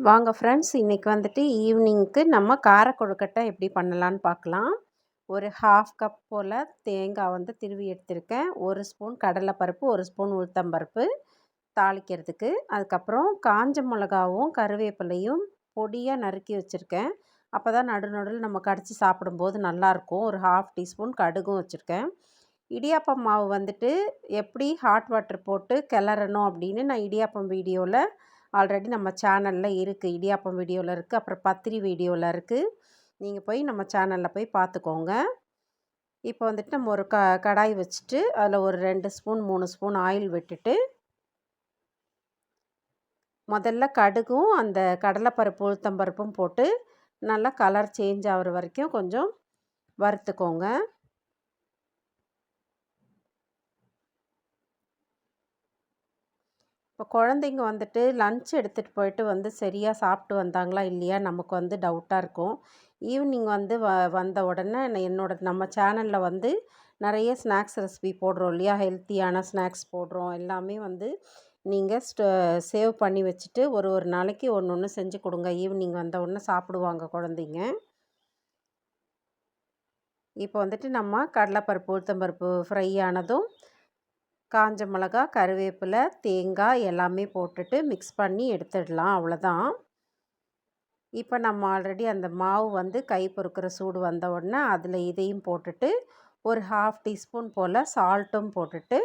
வாங்க ஃப்ரெண்ட்ஸ் இன்றைக்கி வந்துட்டு ஈவினிங்க்கு நம்ம கார கொழுக்கட்டை எப்படி பண்ணலான்னு பார்க்கலாம். ஒரு ஹாஃப் கப் போல் தேங்காய் வந்து திருவி எடுத்திருக்கேன். ஒரு ஸ்பூன் கடலைப்பருப்பு ஒரு ஸ்பூன் உளுத்தம்பருப்பு தாளிக்கிறதுக்கு. அதுக்கப்புறம் காஞ்ச மிளகாவும் கருவேப்பிலையும் பொடியாக நறுக்கி வச்சுருக்கேன். அப்போ தான் நடு நடுவில் நம்ம கடித்து சாப்பிடும்போது நல்லாயிருக்கும். ஒரு ஹாஃப் டீஸ்பூன் கடுகும் வச்சுருக்கேன். இடியாப்பம் மாவு வந்துட்டு எப்படி ஹாட் வாட்டர் போட்டு கிளறணும் அப்படின்னு நான் இடியாப்பம் வீடியோவில் ஆல்ரெடி நம்ம சேனலில் இருக்குது இடியாப்பம் வீடியோவில் இருக்குது அப்புறம் பத்திரி வீடியோவில் இருக்குது நீங்கள் போய் நம்ம சேனலில் போய் பார்த்துக்கோங்க இப்போ வந்துட்டு நம்ம ஒரு க கடாய் வச்சுட்டு அதில் ஒரு ரெண்டு ஸ்பூன் மூணு ஸ்பூன் ஆயில் விட்டுட்டு முதல்ல கடுகும் அந்த கடலைப்பருப்பு உளுத்தம்பருப்பும் போட்டு நல்லா கலர் சேஞ்ச் ஆகிற வரைக்கும் கொஞ்சம் வறுத்துக்கோங்க. இப்போ குழந்தைங்க வந்துட்டு லன்ச் எடுத்துகிட்டு போயிட்டு வந்து சரியாக சாப்பிட்டு வந்தாங்களா இல்லையா நமக்கு வந்து டவுட்டாக இருக்கும். ஈவினிங் வந்து வ வந்த உடனே என்னோட நம்ம சேனலில் வந்து நிறைய ஸ்நாக்ஸ் ரெசிபி போடுறோம் இல்லையா? ஹெல்த்தியான ஸ்நாக்ஸ் போடுறோம். எல்லாமே வந்து நீங்கள் ஸ்ட சேவ் பண்ணி வச்சுட்டு ஒரு ஒரு நாளைக்கு ஒன்று ஒன்று செஞ்சு கொடுங்க. ஈவினிங் வந்த உடனே சாப்பிடுவாங்க குழந்தைங்க. இப்போ வந்துட்டு நம்ம கடலைப்பருப்பு உளுத்தம்பருப்பு ஃப்ரை ஆனதும் காஞ்ச மிளகா கருவேப்பிலை தேங்காய் எல்லாமே போட்டுட்டு மிக்ஸ் பண்ணி எடுத்துடலாம். அவ்வளோதான் இப்போ நம்ம ஆல்ரெடி அந்த மாவு வந்து கை பொறுக்கிற சூடு வந்த உடனே அதில் இதையும் போட்டுட்டு ஒரு ஹாஃப் டீஸ்பூன் போல் சால்ட்டும் போட்டுட்டு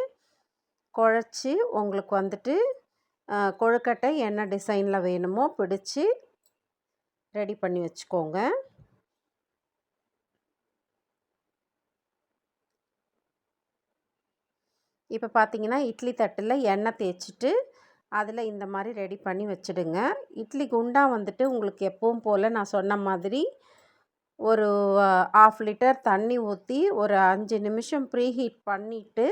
குழச்சி உங்களுக்கு வந்துட்டு கொழுக்கட்டை என்ன டிசைனில் வேணுமோ பிடிச்சி ரெடி பண்ணி வச்சுக்கோங்க. இப்போ பார்த்தீங்கன்னா இட்லி தட்டில் எண்ணெய் தேய்ச்சிட்டு அதில் இந்த மாதிரி ரெடி பண்ணி வச்சுடுங்க. இட்லி குண்டா வந்துட்டு உங்களுக்கு எப்பவும் போல் நான் சொன்ன மாதிரி ஒரு ஆஃப் லிட்டர் தண்ணி ஊற்றி ஒரு அஞ்சு நிமிஷம் ப்ரீ ஹீட் பண்ணிவிட்டு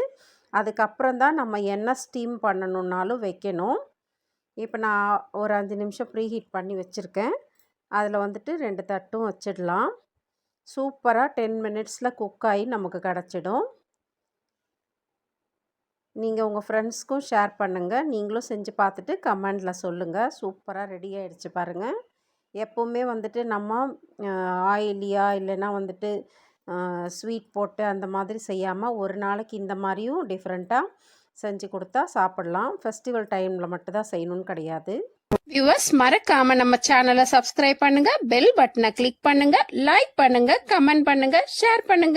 அதுக்கப்புறம் தான் நம்ம எண்ணெய் ஸ்டீம் பண்ணணுன்னாலும் வைக்கணும். இப்போ நான் ஒரு அஞ்சு நிமிஷம் ப்ரீ ஹீட் பண்ணி வச்சுருக்கேன். அதில் வந்துட்டு ரெண்டு தட்டும் வச்சிடலாம். சூப்பராக டென் மினிட்ஸில் குக் ஆகி நமக்கு கிடச்சிடும். நீங்கள் உங்கள் ஃப்ரெண்ட்ஸ்க்கும் ஷேர் பண்ணுங்கள் நீங்களும் செஞ்சு பார்த்துட்டு கமெண்டில் சொல்லுங்கள் சூப்பராக ரெடி ஆகிடுச்சு பாருங்கள் எப்போவுமே வந்துட்டு நம்ம ஆயிலியா இல்லைன்னா வந்துட்டு ஸ்வீட் போட்டு அந்த மாதிரி செய்யாமல் ஒரு நாளைக்கு இந்த மாதிரியும் டிஃப்ரெண்ட்டாக செஞ்சு கொடுத்தா சாப்பிட்லாம். ஃபெஸ்டிவல் டைமில் மட்டும்தான் செய்யணும்னு கிடையாது. வியூவர்ஸ் மறக்காம நம்ம சேனலை சப்ஸ்கிரைப் பண்ணுங்க. பெல் பட்டனை கிளிக் பண்ணுங்க. லைக் பண்ணுங்க. கமெண்ட் பண்ணுங்க. ஷேர் பண்ணுங்க.